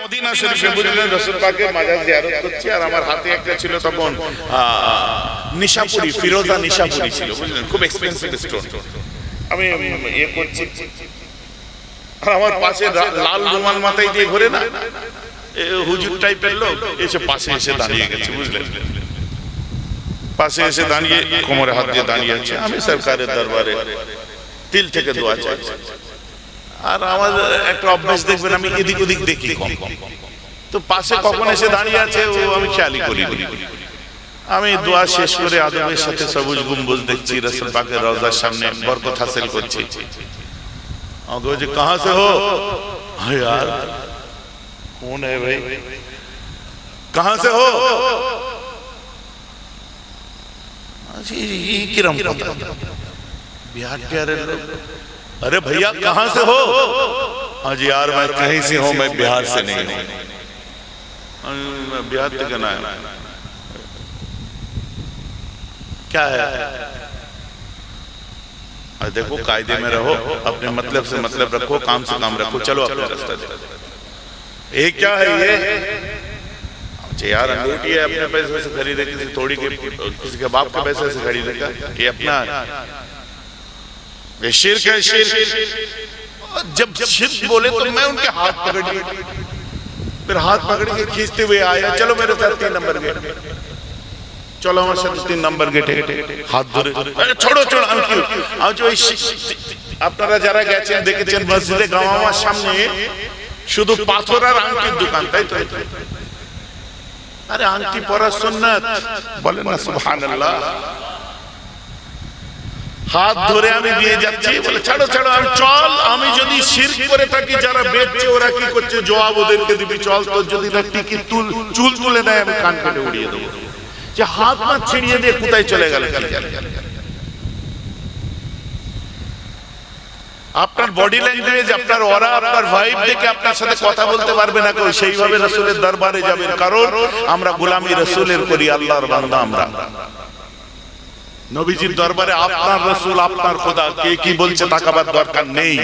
Medina শরীফে বুঝলেন রসুল পাকের মাজার জিয়ারত করছি, আর আমার হাতে একটা ছিল তখন নিশাপুরি, ফিরোজা নিশাপুরি ছিল, বুঝলেন? খুব এক্সপেন্সিভ স্টোন আমি ইয়ে করছি। আমার পাশে লাল রুমাল মাথায় দিয়ে ঘোরে না? হুজুর টাইপের লোক, এসে পাশে এসে দাঁড়িয়ে গেছে, বুঝলেন? পাশে এসে দাঁড়িয়ে কোমরে হাত দিয়ে দাঁড়িয়ে আছে। আমি সরকারের দরবারে তিল থেকে দোয়া চাইছি আর আমার একটা অভ্যাস দেখবেন আমি এদিক ওদিক দেখি কম কম তো পাশে কখন এসে দাঁড়িয়ে আছে ও আমি খেয়ালই করি নি। আমি দোয়া শেষ করে আদবের সাথে সবুজ গম্বুজ দেখছি রসুল পাকের রওজার সামনে বরকত হাসিল করছি আমাকে বলছে কাহা সে হো हाँ यार कौन है भाई कहां से हो अच्छा, ये ये किरम पता ارے بھیا، کہاں سے ہو؟ ہاں جی یار، میں کہیں سے ہوں، میں بہار سے نہیں ہوں۔ ہاں جی، میں بہار تک نہ کیا ہے؟ دیکھو قائدے میں رہو، اپنے مطلب سے مطلب رکھو، کام سے کام رکھو۔ چلو اپنا رستہ یہ کیا ہے یہ؟ اچھا یار، انگوٹھی ہے، اپنے پیسے سے خریدے، کسی تھوڑی کے، کسی کے باپ کے پیسے سے خریدے گا یہ اپنا शिरक है शिरक जब शिरक बोले तो मैं उनके हाथ पकड़ लिए फिर हाथ पकड़ के खींचते हुए आया चलो मेरे साथ तीन नंबर गेट চলো আমার সাথে তিন নাম্বার গেটে হাত ধরে আরে ছোড়ো ছোড়ো আমি কি আমি যে ওই শি- আপনারা যারা গেছেন দেখেছেন মসজিদে গামামার সামনে শুধু পাথর আর আংটির দোকান তাই তো আরে আংটি পরা সুন্নাত বলেন না সুবহানাল্লাহ হাত ধরে আমি দিয়ে যাচ্ছি, বলে, ছাড়ো ছাড়ো আমি চল, আমি যদি শিরক করে থাকি, যারা বেচছে ওরা কি করছে? জবাব ওদেরকে দিবি, চল, তোর যদি না টিকি তুল, চুল তুলে দেয় আমি কান কেটে উড়িয়ে দেবো। যে হাত মা ছিড়িয়ে দিয়ে কোথায় চলে গেল আপনার বডি ল্যাঙ্গুয়েজ আপনার ওরা আপনার ভাইব দেখে আপনার সাথে কথা বলতে পারবে না কেউ, সেইভাবে রসুলের দরবারে যাবেন। কারণ আমরা গোলামি রসুলের করি, আল্লাহর বান্দা আমরা। নবীজির দরবারে আপনার রসুল আপনার খোদা কে কি বলছে তাকাবার দরকার নেই।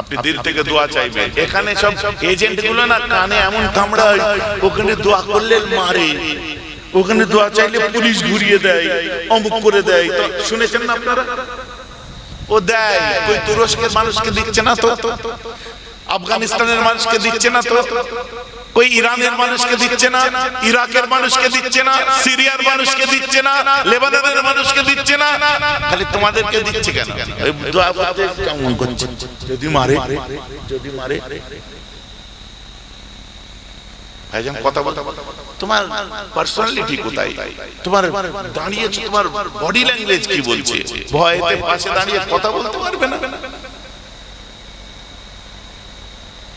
আপনি দিল থেকে দোয়া চাইবেন। এখানে সব এজেন্টগুলো না কানে এমন কামড়ায় ওখানে দোয়া করলে মারে। ওখানে দোয়া চাইলে পুলিশ ঘুরিয়ে দেয় অমুক করে দেয়। শুনেছেন না আপনারা? ও দেয়। ওই তুরস্কের মানুষকে দিচ্ছে না তো? আফগানিস্তানের মানুষকে দিচ্ছে না তো? কই ইরানের মানুষকে দিচ্ছে না ইরাকের মানুষকে দিচ্ছে না সিরিয়ার মানুষকে দিচ্ছে না লেবাননের মানুষকে দিচ্ছে না খালি তোমাদেরকে দিচ্ছে কেন দোয়া করতে কেমন করছে যদি মারে যদি মারে ভাইজান কথা তোমার পার্সোনালিটি কোথায় তোমার তোমার বডি ল্যাঙ্গুয়েজ কি বলছে ভয়েতে পাশে দাঁড়িয়ে কথা বলতে পারবে না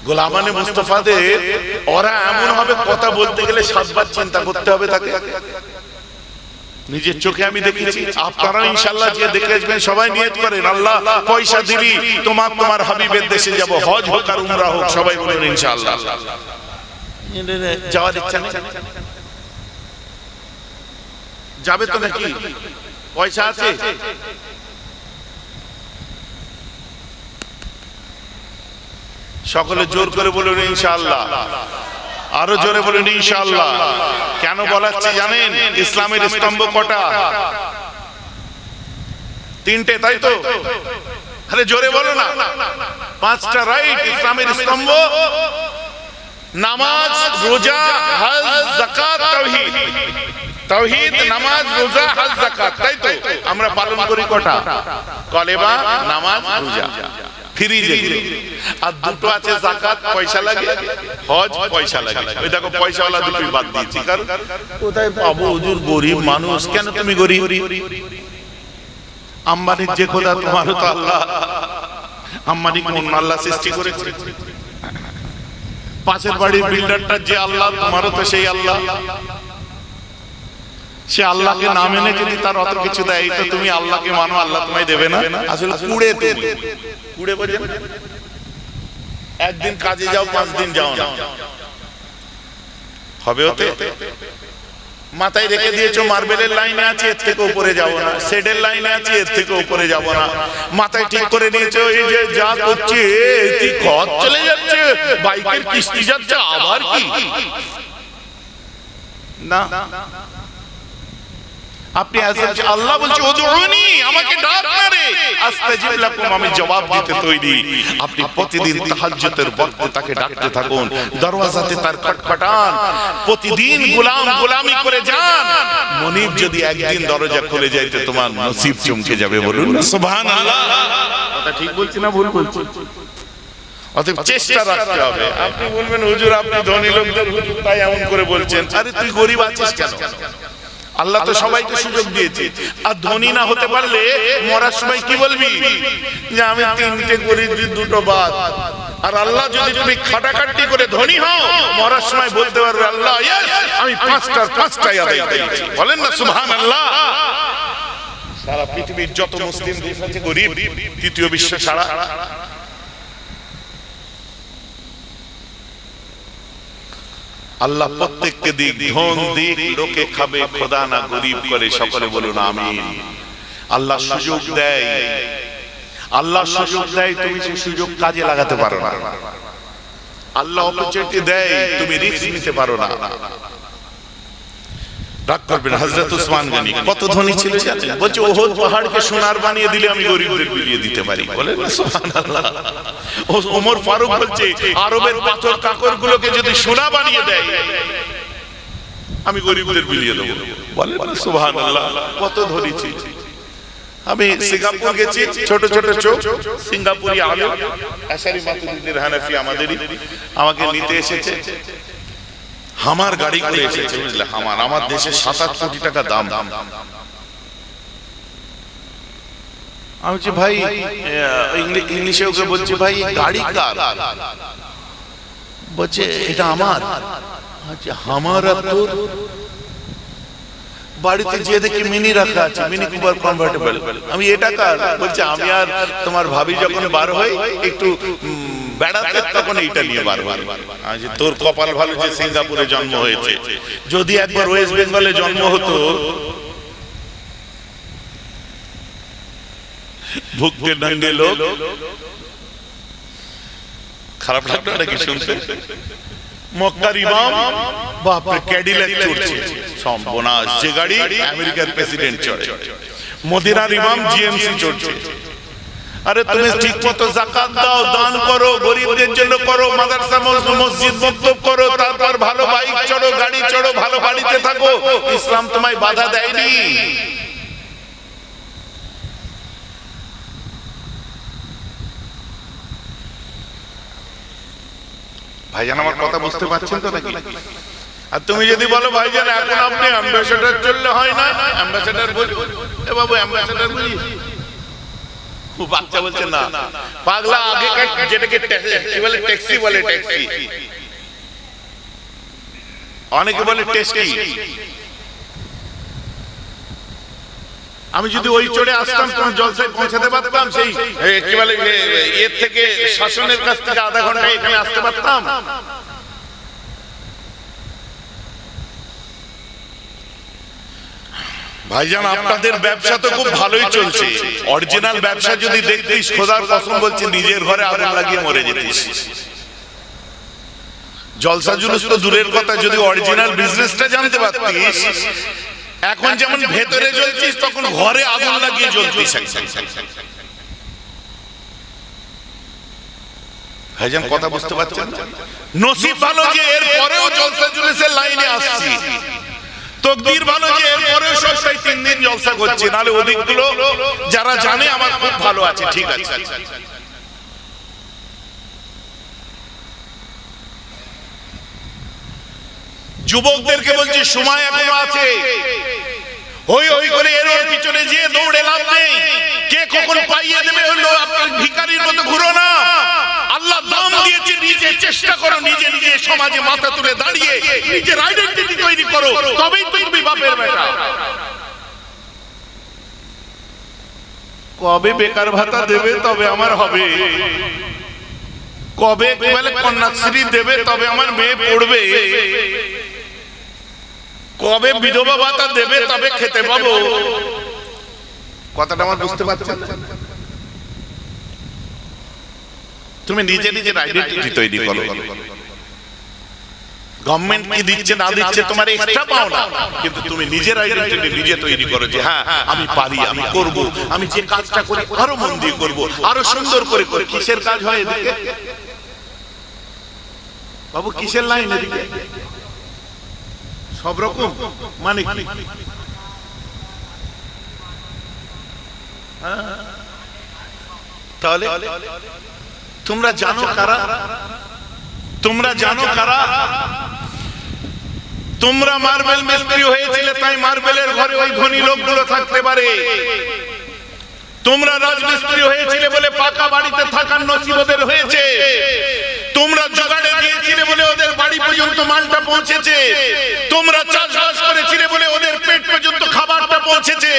গোলামানে মুস্তফাদের, ওরা এমন হবে কথা বলতে গেলে সাতবার চিন্তা করতে হবে তাকে। নিজের চোখে আমি দেখেছি, আপনারা ইনশাল্লাহ যে দেখে আসবেন, সবাই নিয়ত করেন, আল্লাহ পয়সা দিলি তোমার তোমার হাবিবের দেশে যাব, হজ হোক আর উমরা হোক, সবাই বলেন ইনশাআল্লাহ। যাওয়ার ইচ্ছা নেই? যাবে তো নাকি? পয়সা আছে? সকলে জোর করে বলুন ইনশাআল্লাহ। আরও জোরে বলুন ইনশাআল্লাহ। কেন বলাচ্ছে জানেন? ইসলামের স্তম্ভ কটা? তিনটে তাই তো? আরে জোরে বলো না। পাঁচটা রাইট ইসলামের স্তম্ভ। নামাজ রোজা হজ যাকাত তাওহীদ। তাওহীদ নামাজ রোজা হজ যাকাত তাই তো? আমরা পালন করি কটা? কলেমা নামাজ রোজা। ফ্রি যেগুলো আর দুটো আছে যাকাত পয়সা লাগে হজ পয়সা লাগে। ওই দেখো পয়সাওয়ালা দুটোই বাদ দিয়েছি কারণ কোথায় পাবো হুজুর গরিব মানুষ কেন তুমি গরিব? আম্বানির যে খোদা তোমারও তো আল্লাহ। আম্বানি কোন আল্লাহ সৃষ্টি করেছে। পাশের বাড়ির বিল্ডারটা যে আল্লাহ তোমারও তো সেই আল্লাহ। সে আল্লাহকে না মেনে যদি তার অত কিছু দেয় তো তুমি আল্লাহকে মানো, আল্লাহ তোমায় দেবে না? আসলে কুড়ে তুমি। কুড়ে বোঝেন একদিন কাজে যাও, পাঁচ দিন যাও না। হবে ওতে? মাথায় রেখে দিয়েছ, মার্বেলের লাইনে আছে, এর থেকে উপরে যাব না। শেডের লাইনে আছে, এর থেকে উপরে যাব না। মাথায় ঠিক করে নিয়েছো, এই যে যা করছে তুই খত চলে যাচ্ছে? বাইকের কিস্তি যাচ্ছে, আবার কি? না। আপনি আল্লাহ বলছে আমাকে ডাক না রে আস্তাজিব লাকুম আমি জবাব দিতে তৈরি। আপনি প্রতিদিন তাহাজ্জুদের ওয়াক্তে তাকে ডাকতে থাকুন। দরওয়াজাতে তার খটখটান। প্রতিদিন গোলাম গোলামি করে যান। মনিব যদি একদিন দরজা খুলে যাইতে তোমার নসিব চমকে যাবে বলুন সুবহানাল্লাহ। কথা ঠিক বলছি না ভুল বলছি? অতএব চেষ্টা রাখতে হবে। আপনি বলবেন হুজুর আপনি ধনী লোকদের হুজুর তাই এমন করে বলছেন। আরে তুই গরিব আছিস কেন? আল্লাহ তো সবাইকে সুযোগ দিয়েছে। আর ধনী না হতে পারলে মরার সময় কি বলবি? যে আমি তিনটে করেছি দুটো বাদ। আর আল্লাহ যদি তুমি খাটাখাটি করে ধনী হও মরার সময় বলতে পারবে আল্লাহ আমি পাঁচটার পাঁচটাই আদায় করেছি। বলেন না সুবহান আল্লাহ সারা পৃথিবীর যত মুসলিম দেশ আছে গরিব তৃতীয় বিশ্ব ছাড়া। আল্লাহ প্রত্যেককে দিক ধন দিক, লোকে খাবে, খোদা না গরিব করে, সকলে বলুন আমিন। আল্লাহ সুযোগ দেয়। আল্লাহ সুযোগ দেয়, তুমি সেই সুযোগ কাজে লাগাতে পারো না। আল্লাহ অপরচুনিটি দেয়, তুমি রিস্ক নিতে পারো না। রাগ করবেন হজরত উসমান গনি। কত ধনী ছিল জানেন? বলছে পাহাড়কে সোনার বানিয়ে দিলে আমি গরিবদের বিলিয়ে দিতে পারি। বলে ওমর ফারুক বলছে, আরবের পাথর কাকর গুলোকে যদি সোনা বানিয়ে দেয়, আমি গরিবদের বিলিয়ে দেবো। বলে কত ধনী ছিল। আমি সিঙ্গাপুর গেছি, ছোট ছোট চোখ। সিঙ্গাপুরি আশারি হানাফি আমাদেরই। আমাকে নিতে এসেছে। হামার গাড়ি করে এসেছে, বুঝলে? হামার, আমার দেশে সাত আট কোটি টাকা দাম। আমি বলছি, ভাই ইংলিশে ওকে বলছি, ভাই, গাড়ি কার? বলছে, এটা আমার। আচ্ছা আমার তোর? বাড়িতে যেয়ে দেখি মিনি রাখা আছে, মিনি কুপার কনভার্টেবল আমি, এটা কার? বলছে, আমি আর তোমার ভাবি যখন বার হই, একটু বেড়াতে তখন এইটা নিয়ে বার হই আমি যে, তোর কপাল ভালো যে সিঙ্গাপুরে জন্ম হয়েছে। যদি একবার ওয়েস্ট বেঙ্গলে জন্ম হতো ভুগতে নঙ্গে লোক। খারাপ লাগল শুনতে মক্কার ইমাম চড়ছে। যে গাড়ি আমেরিকার প্রেসিডেন্ট চড়ে। মদিনার ইমাম জিএমসি চড়ছে। আরে তুমি ঠিক মতো জাকাত দাও দান করো গরিবদের জন্য করো মাদ্রাসা মস- মসজিদ মক্তব করো তারপর ভালো বাইক চড়ো গাড়ি চড়ো ভালো বাড়িতে থাকো। ইসলাম তোমায় বাধা দেয়নি। ভাইজান আমার কথা বুঝতে পারছেন তো নাকি? আর তুমি যদি বলো ভাইজান এখন আপনি অ্যাম্বাসেডার চললে হয় না? অ্যাম্বাসেডার বলি। এ বাবু অ্যাম্বাসেডার বলি। বাচ্চা বলছে না। পাগলা আগে যেটাকে ট্যাক্সি কি বলে ট্যাক্সি বলে ট্যাক্সি? অনেকে বলে ট্যাক্সি আমি যদি ওই চড়ে আসতাম তোমার জলসায় পৌঁছাতে পারতাম সেই কি বলে এর থেকে শাসনের কাছ থেকে আধা ঘণ্টা এখানে আসতে পারতাম। ভাইজান আপনাদের ব্যবসা তো খুব ভালোই চলছে। অরিজিনাল ব্যবসা যদি দেখতিস খোদার কসম বলছে নিজের ঘরে আগুন লাগিয়ে মরে যেতিস। জলসা জুলুস তো দূরের কথা যদি অরিজিনাল বিজনেসটা জানতে পারতিস এখন যেমন ভেতরে জ্বলছিস তখন ঘরে আগুন লাগিয়ে জ্বলতিস। ভাইজান কথা বুঝতে পারছেন নসিব ভালো যে এর পরেও জলসা জুলুসের লাইনে আসছি। তকদির ভালো যে এর পরেও সপ্তাহে তিন দিন জলসা ওদিকগুলো যারা জানে আমার খুব ভালো আছে, ঠিক আছে। যুবকদেরকে বলছি, সময় এখনও আছে। হই হই করে এর ওর পিছনে যে দৌড়ে লাভ নেই। কে কখন পাইয়ে দেবে হলো আপনার ভিখারির মতো ঘুরো না। আল্লাহ দিয়েছে নিজে চেষ্টা করো, নিজে নিজে সমাজে মাথা তুলে দাঁড়িয়ে নিজের আইডেন্টিটি তৈরি করো। তবেই তুমি বাপের বেটা কবে বেকার ভাতা দেবে, তবে আমার হবে। কবে কন্যাশ্রী দেবে, তবে আমার মেয়ে পড়বে। কবে বিধবা ভাতা দেবে, তবে খেতে পাবো। কথাটা আমার বুঝতে পারছেন? তুমি নিজে নিজের আইডেন্টিটি তৈরি করো। গভর্নমেন্ট কি দিচ্ছে না দিচ্ছে তোমার এক্সট্রা পাও না কিন্তু তুমি নিজের আইডেন্টিটি নিজে তৈরি করো যে হ্যাঁ আমি পারি আমি করব আমি যে কাজটা করি আরও মন দিয়ে করব আরও সুন্দর করে করে কিসের কাজ হয় এদিকে? বাবু কিসের লাইন এদিকে? সব রকম? মানে কি হ্যাঁ। তাহলে? তোমরা জানো কারা? তোমরা জানো কারা? তোমরা মার্বেল মিস্ত্রি হয়েছিলে তাই মার্বেলের ঘরে ওই ধনী লোকগুলো থাকতে পারে। তোমরা রাজমিস্ত্রি হয়েছিলে বলে পাকা বাড়িতে থাকার নসিবদের হয়েছে। তোমরা জোগাড়ে দিয়েছিলে বলে ওদের বাড়ি পর্যন্ত মালটা পৌঁছেছে। তোমরা চাষবাস করেছিলে বলে ওদের পেট পর্যন্ত খাবারটা পৌঁছেছে।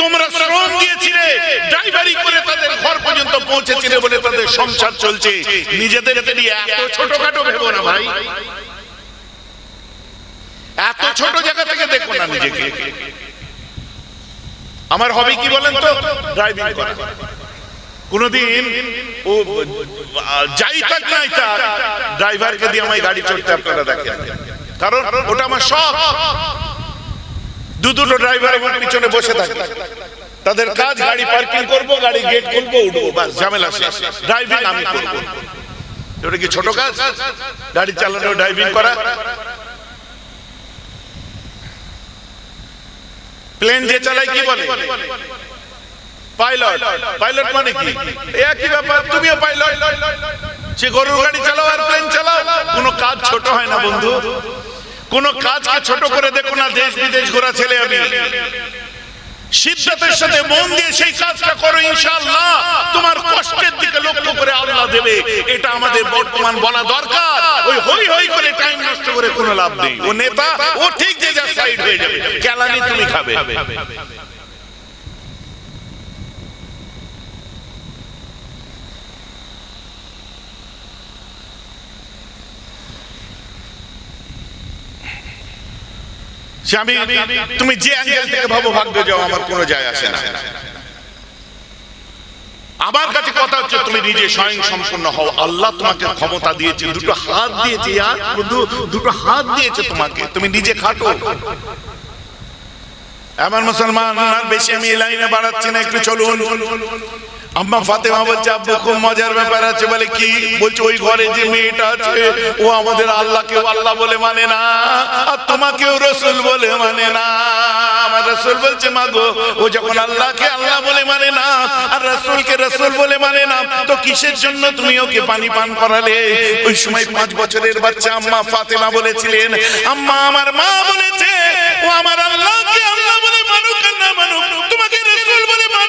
তোমরা শ্রম দিয়েছিলে, ড্রাইভারি করে তাদের ঘর পর্যন্ত পৌঁছেছিলে বলে তাদের সংসার চলছে। নিজেদের নিয়ে এত ছোটখাটো ভেবো না ভাই। এত ছোট জায়গা থেকে দেখো না নিজেকে। আমার হবে কি বলেন তো? ড্রাইভিং করা। কোনদিন ও, যাই থাক নাই থাক, ড্রাইভারকে দিয়ে আমায় গাড়ি চড়তে আপনারা দেখেন। কারণ ওটা আমার শখ। দু দুটো ড্রাইভার আমার পিছনে বসে থাকে। তাদের কাজ, গাড়ি পার্কিং করব, গাড়ি গেট খুলবো, উঠবো, বাস, ঝামেলা শেষ। ড্রাইভিং আমি করব। ওটা কি ছোট কাজ? গাড়ি চালানো ড্রাইভিং করা? প্লেন যে চালায় কি বলে? পাইলট পাইলট মানে কি? একই ব্যাপার, তুমিও পাইলট সে গরুর গাড়ি চালাও আর চালাও, কোনো কাজ ছোট হয় না, বন্ধু। কোন কাজকে ছোট করে দেখো না দেশ বিদেশ ঘোরা ছেলে আমি। সিদ্ধাতের সাথে মন দিয়ে সেই কাজটা করো, ইনশাআল্লাহ। তোমার কষ্টের দিকে লক্ষ্য করে আল্লাহ দেবে। এটা আমাদের বর্তমান বলা দরকার। ওই হই হই করে টাইম নষ্ট করে কোনো লাভ নেই। ও নেতা, ও ঠিক যে যা সাইড হয়ে যাবে। কেলানি তুমি খাবে। সে আমি তুমি যে অ্যাঙ্গেল থেকে ভাবো ভাগ্য যাও, আমার কোনো যায় আসে না। আমার কাছে কথা হচ্ছে, তুমি নিজে স্বয়ং সম্পূর্ণ হও। আল্লাহ তোমাকে ক্ষমতা দিয়েছে, দুটো হাত দিয়েছে আর দুটো হাত দিয়েছে তোমাকে। তুমি নিজে খাটো। আমার মুসলমান আর বেশি আমি লাইনে বাড়াচ্ছি না, একটু চলুন। আম্মা ফাতেমা বলছে, আব্বু, খুব মজার ব্যাপার আছে। বলে, কি? বলছে, ওই ঘরে যে মেয়েটা আছে, ও আমাদের মানে তোমাকেও মানে আমার আল্লাহকে আল্লাহ বলে মানে না, আর রসুলকে রসুল বলে মানে না, তো কিসের জন্য তুমি ওকে পানি পান করালে? ওই সময় পাঁচ বছরের বাচ্চা আম্মা ফাতেমা বলেছিলেন, আম্মা, আমার মা বলেছে, ও আমার আল্লাহকে আল্লাহ বলে মানুক না মানুক, তোমাকে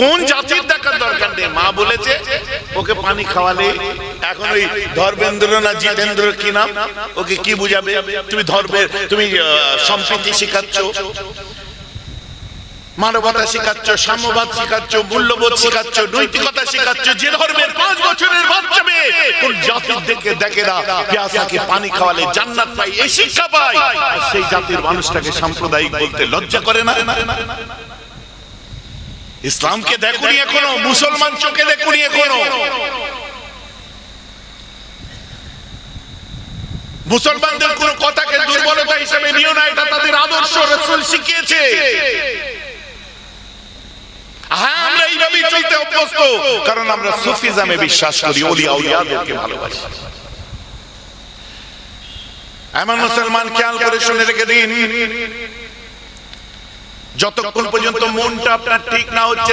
কোন জাতির দেখার দরকার নেই? মা বলেছে, ওকে পানি খাওয়ালে এখন ওই ধর্মেন্দ্র না জিতেন্দ্র কি নাম? ওকে কি বুঝাবে? তুমি ধর্মের, তুমি সম্প্রীতি শিখাচ্ছ, মানবতা শিখাচ্ছ, সাম্যবাদ শিখাচ্ছ, মূল্যবোধ শিখাচ্ছ, নৈতিকতা শিখাচ্ছ, যে ধর্মের পাঁচ বছরের বাচ্চা মেয়ে, কোন জাতির দেখে দেখে না পেয়াসাকে পানি খাওয়ালে জান্নাত পাই এই শিক্ষা পায়। সেই জাতির মানুষটাকে সাম্প্রদায়িক বলতে লজ্জা করে না? ইসলামকে দেখুনি এখনও মুসলমান চোখে দেখুনি এখনও। মুসলমানদের কোন কথাকে দুর্বলতা হিসেবে নিও না এটা তাদের আদর্শ রসুল শিখিয়েছে। হ্যাঁ আমরা এইভাবেই চলতে অভ্যস্ত। কারণ আমরা সুফিজমে বিশ্বাস করি ওলিয়া উলিয়াদেরকে ভালোবাসি। এমন মুসলমান খেয়াল করে শুনে রেখে দিন। যতক্ষণ পর্যন্ত মনটা আপনার ঠিক না হচ্ছে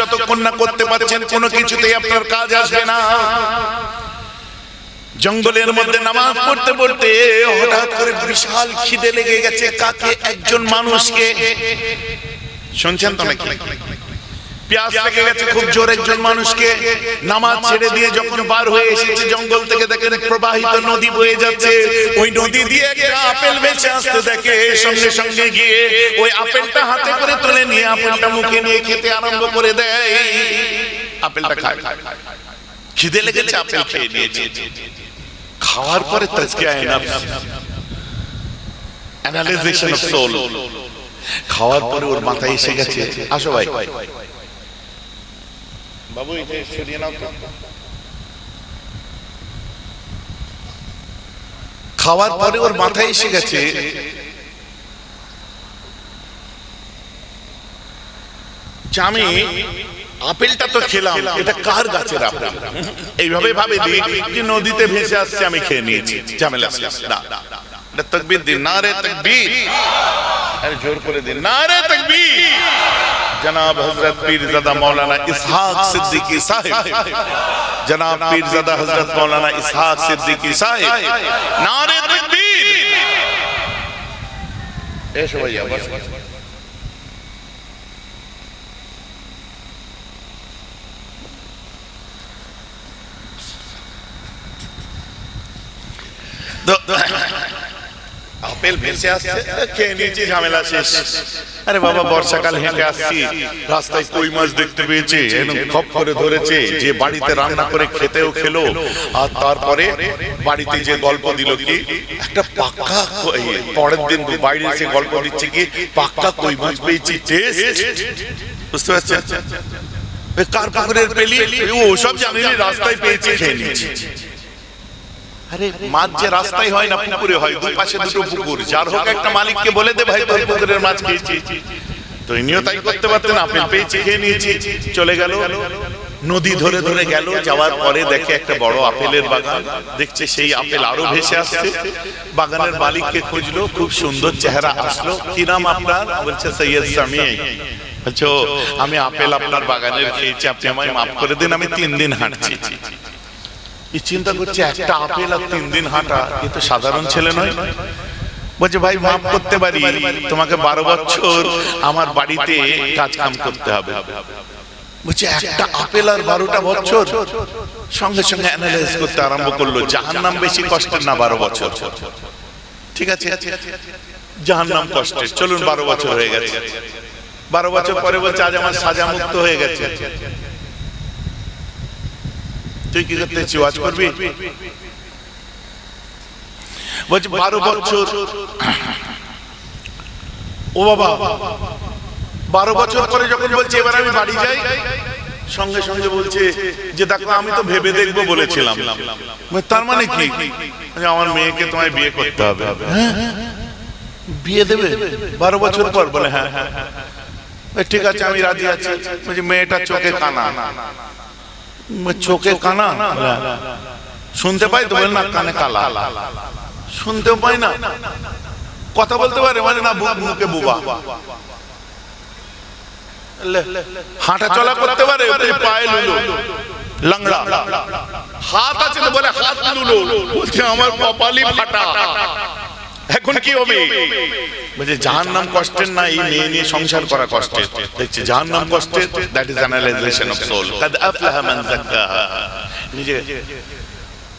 যতক্ষণ না করতে পারছেন, কোনো কিছুতেই আপনার কাজ আসবে না। জঙ্গলের মধ্যে নামাজ পড়তে পড়তে হঠাৎ করে বিশাল খিদে লেগে গেছে, কাকে? একজন মানুষকে। শুনছেন তো নাকি? পেঁয়াজ লেগে গেছে খুব জোর একজন মানুষকে। নামাজ ছেড়ে দিয়ে যখন বার হয়ে এসেছে, জঙ্গল থেকে দেখেন প্রবাহিত নদী বয়ে যাচ্ছে। ওই নদী দিয়ে একটা আপেল বেঁচে আসতে দেখে, সঙ্গে সঙ্গে গিয়ে ওই আপেলটা হাতে করে তুলে নিয়ে আপেলটা মুখে নিয়ে খেতে আরম্ভ করে দেয়। আপেলটা খায়। খিদে লেগেছে, আপেল খেয়ে নিয়েছে। খাওয়ার পরে তাজকিয়া নাফস অ্যানালাইজেশন অফ সোল খাওয়ার পরে ওর মাথায় এসে গেছে, আসো ভাই। বাবু এটা সরিয়ে নাও তো। খাওয়ার পরে ওর মাথায় এসে গেছে। আমি আপেলটা তো খেলাম। এটা কার গাছের আপেল? এইভাবে ভাবে যে নদীতে ভেসে আসছে আমি খেয়ে নিয়েছি। ঝামেলা না। এটা তকবীর দিন। না রে তকবীর। আরে জোর করে দিন। না রে তকবীর। جناب حضرت پیر زدہ مولانا اسحاق صدیقی صاحب جناب پیر زدہ حضرت مولانا اسحاق صدیقی صاحب نعرے تکبیر۔ اے شویہ بس۔ The, the, আপেল ভেসে আসছে খেয়ে নিয়েছি, ঝামেলা শেষ। আরে বাবা, বর্ষাকাল হেঁটে আসছি, রাস্তায় কই মাছ দেখতে পেয়েছে খপ করে ধরেছে, যে বাড়িতে রান্না করে খেতেও খেলো, আর তারপরে বাড়িতে যে গল্প দিল কি, একটা পাক্কা পরের দিন বাইরে এসে গল্প দিচ্ছে কি পাক্কা কই মাছ পেয়েছি, টেস্ট। বুঝতে পারছেন? কার পুকুরের পেলি? ও, সব জানিনি রাস্তায় পেয়েছি, খেয়ে নিয়েছি। আরে মাছ যে রাস্তায় হয় না পুকুরে হয় দুই পাশে দুটো পুকুর। যার হোক একটা মালিককে বলে দে ভাই তোর পুকুরের মাছ খেয়েছি। তো ইনিও তাই করতে পারতেন আপেল পেয়েছি খেয়ে নিয়েছি। চলে গেল নদী ধরে ধরে গেল যাওয়ার পরে দেখে একটা বড় আপেলের বাগান। দেখছে সেই আপেল আরও ভেসে আসছে। বাগানের মালিককে খুঁজলো খুব সুন্দর চেহারা আসলো। কি নাম আপনার? বলছে সৈয়দ সামি বলছো আমি আপেল আপনার বাগানের খেয়েছি আপনি আমায় মাফ করে দিন আমি তিন দিন হাঁটছি। চিন্তা করছে, একটা আপেল আর তিন দিন হাঁটা, এ তো সাধারণ ছেলে নয়। বলছে, ভাই মাফ করতে পারি, তোমাকে বারো বছর আমার বাড়িতে কাজ কাম করতে হবে। বলছে, একটা আপেল আর বারোটা বছর? সঙ্গে সঙ্গে অ্যানালাইজ করতে আরম্ভ করল জাহান নাম বেশি কষ্টের না বারো বছর? ঠিক আছে জাহান নাম কষ্টের। চলুন, বারো বছর হয়ে গেছে। বারো বছর পরে বলছে, আজ আমার সাজা মুক্ত হয়ে গেছে। তুই কি করতে চিওয়াজ করবি? বলছে বারো বছর। ও বাবা বারো বছর পরে যখন বলছে এবার আমি বাড়ি যাই সঙ্গে সঙ্গে বলছে যে দেখো আমি তো ভেবে দেখব বলেছিলাম। তার মানে কি? আমার মেয়েকে তোমায় বিয়ে করতে হবে। হ্যাঁ? বিয়ে দেবে? বারো বছর পর? বলে হ্যাঁ বলে, ঠিক আছে আমি রাজি আছি। মেয়েটা চোখে কানা। চোখে কানা। শুনতে পাই তো না, কানে কালা। শুনতেও পাই না। কথা বলতে পারে মানে না মুখে বুবা। হাঁটা চলা করতে পারে লাংড়া। হাত আছে তো বলে হাত লুলো। বলছে, আমার কপালই ফাটা। এখন কি হবে? বলছে জাহান নাম কষ্টের না এই মেয়ে নিয়ে সংসার করা কষ্টের। দেখছে জাহান নাম কষ্টের that is analysation of soul কাদ আফলাহা মান যাক্কাহা। নিজে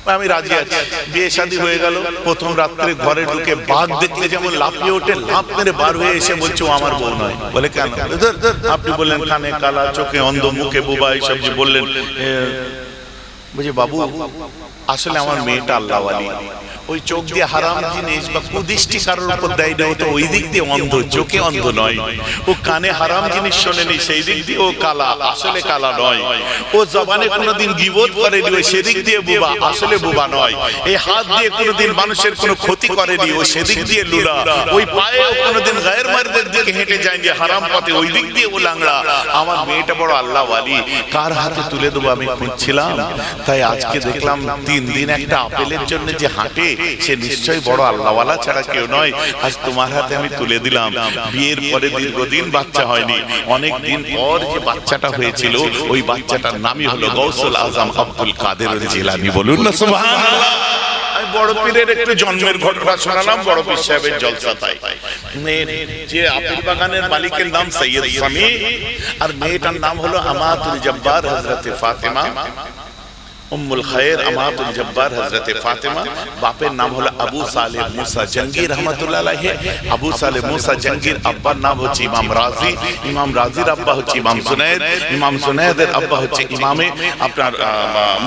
আমি রাজি আছি। বিয়ে শাদী হয়ে গেল। প্রথম রাত্রে ঘরে ঢুকে বাঘ দেখলে যেমন লাফিয়ে ওঠে লাফ মেরে বার হয়ে এসে বলছে আমার বউ নয়। বলে কেন? বলে, "ধুর, ধুর, আপনি বললেন কানে কালা চোখে অন্ধ মুখে বুবা এইসব যে বললেন। বলছি বাবু আসলে আমার মেয়েটা আল্লাহওয়ালি। ওই চোখ দিয়ে হারাম জিনিস বা কুদৃষ্টি কারোর উপর দেয় না তো ওই দিক দিয়ে অন্ধ, চোখে অন্ধ নয়। ও কানে হারাম জিনিস শোনেনি, সেই দিক দিয়ে ও কালা, আসলে কালা নয়। ও জবানে কোনোদিন গিবোধ করেনি, ও সেদিক দিয়ে বোবা, আসলে বোবা নয়। এই হাত দিয়ে কোনোদিন মানুষের কোনো ক্ষতি করেনি, ও সেদিক দিয়ে লুলা। ওই পায়ে কোনোদিন হেঁটে যায়নি হারাম পথে, ওই দিক দিয়ে ও লাংড়া। আমার মেয়েটা বড় আল্লাহ আল্লাহওয়ালি, কার হাতে তুলে দেবো আমি খুঁজছিলাম? তাই আজকে দেখলাম তিন দিন একটা আপেলের জন্য যে হাঁটে, সে নিশ্চয়ই বড় আল্লাহওয়ালা ছাড়া কেউ নয়। আজ তোমার হাতে আমি তুলে দিলাম। বিয়ের পরে দীর্ঘদিন বাচ্চা হয়নি। অনেক দিন পর যে বাচ্চাটা হয়েছিল, ওই বাচ্চাটার নামই হলো গৌসুল আজম আব্দুল কাদের জিলানি। বলুন না, সুবহানাল্লাহ। বড় পীরের একটু জন্মের ঘটনা শোনালাম, বড় পীর সাহেবের জলসা তাই যে আপেল বাগানের মালিকের নাম সৈয়দ স্বামী আর মেয়েটার নাম হলো আমাতুল জব্বার হজরত ফাতেমা। উম্মুল খায়ের আমাতুল জব্বার হযরত ফাতেমা বাপের নাম হলো আবু সালেহ মুসা জঙ্গির রহমাতুল্লাহ আলাইহি আবু সালেহ মুসা জঙ্গির আব্বার নাম হচ্ছে ইমাম রাজি ইমাম রাজির আব্বা হচ্ছে ইমাম সুনাইদ ইমাম সুনাইদের আব্বা হচ্ছে ইমামে আপনার আহ,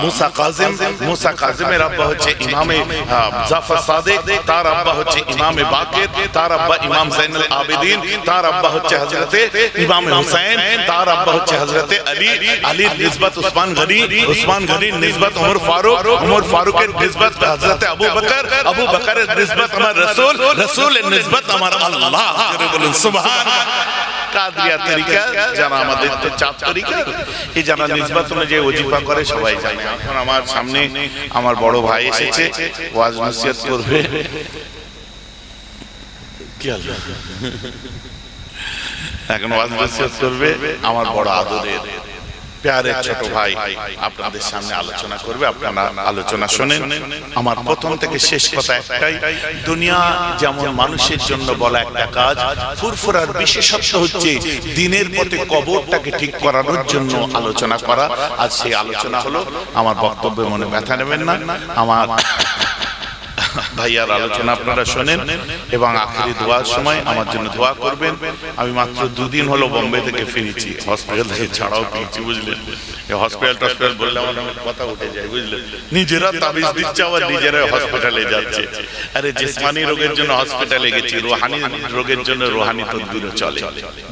মুসা কাজিম মুসা কাজিমের আব্বা হচ্ছে ইমামে আহ, জাফর সাদিক তার আব্বা হচ্ছে ইমামে বাকির তার আব্বা ইমাম জাইনুল আবেদিন তার আব্বা হচ্ছে হযরতে ইমাম হুসাইন তার আব্বা হচ্ছে হযরতে আলী আলীর নিসবত উসমান গনি উসমান গনির নিসবত ওমর ফারুক, ওমর ফারুকের নিসবত হযরত আবু বকর, আবু বকরের নিসবত আমার রাসূল, রাসূলের নিসবত আমার আল্লাহ। করে বলুন সুবহান কাদিয়া তরিকা, যারা আমাদের তো চাপ তরিকা, এই যারা নিসবত অনুযায়ী ওজিফা করে সবাই জানে। এখন আমার সামনে আমার বড় ভাই এসেছে, ওয়াজ নসিহত করবে। কি হলো এখন ওয়াজ নসিহত করবে, আমার বড় আদরের। প্যারের ছোট ভাই আপনাদের সামনে আলোচনা করবে আপনারা আলোচনা শোনেন। আমার প্রথম থেকে শেষ কথা একটাই দুনিয়া যেমন মানুষের জন্য বলা একটা কাজ ফুরফুরার বিশেষত্ব হচ্ছে দিনের পথে কবরটাকে ঠিক করানোর জন্য আলোচনা করা। আর সেই আলোচনা হলো আমার বক্তব্যে মনে ব্যথা নেবেন না। আমার ভাইয়ার আলোচনা আপনারা শোনেন এবং আখেরি দোয়ার সময় আমার জন্য দোয়া করবেন। আমি মাত্র দুদিন হলো বোম্বে থেকে ফিরেছি। হসপিটাল থেকে ছাড়াও পেয়েছি বুঝলেন? হসপিটাল টসপিটাল বললে আমার কথা উঠে যায় বুঝলেন? নিজেরা তাবিজ দিচ্ছে আবার নিজেরা হসপিটালে যাচ্ছে। আরে জিসমানি রোগের জন্য হসপিটালে গেছি রোহানি রোগের জন্য রোহানি তো দূরে চলে।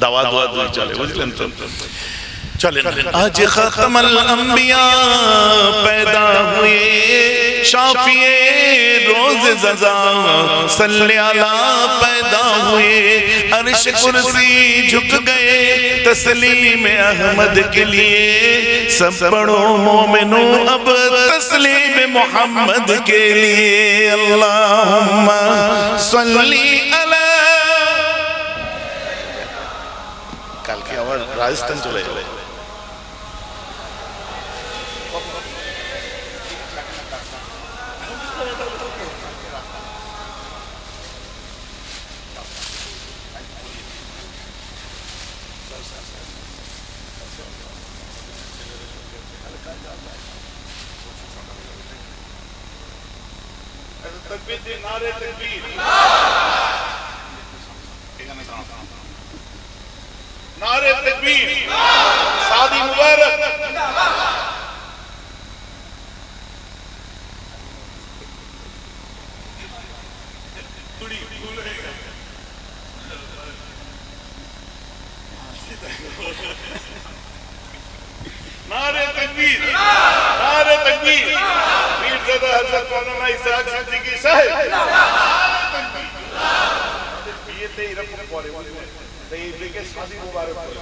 দাওয়া দোয়া দূরে চলে বুঝলেন তো? چلیں آج ختم الانبیاء পয়দা হুয়ে شافیے روز ززا صلی اللہ پیدا ہوئے، عرش کرسی جھک گئے، تسلیم احمد کے لیے۔ سب پڑھو مومنوں اب تسلیم محمد کے لیے۔ اللہم صلی اللہ کل کی آور راجستان چلے۔ तकबीर दी नारे तकबीर नारे तकबीर शादी मुबारक नारे तकबीर नारे तकबीर मीर सदा हजरत मौलाना इसहाक सिद्दीकी বুঝলেন তাই এই দিকে শাদি মুবারক করে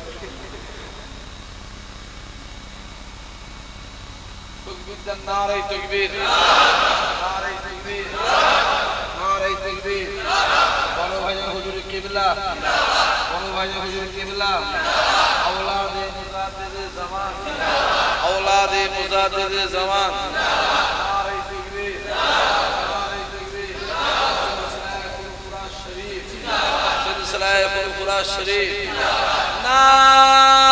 تكبير ناري تكبير ناري تكبير ناري تكبير বড় ভাইজান হুজুর কিবলা বড় ভাইজান হুজুর কিবলা اولاد مجدد زمان اولاد مجدد زمان শরীফ। না।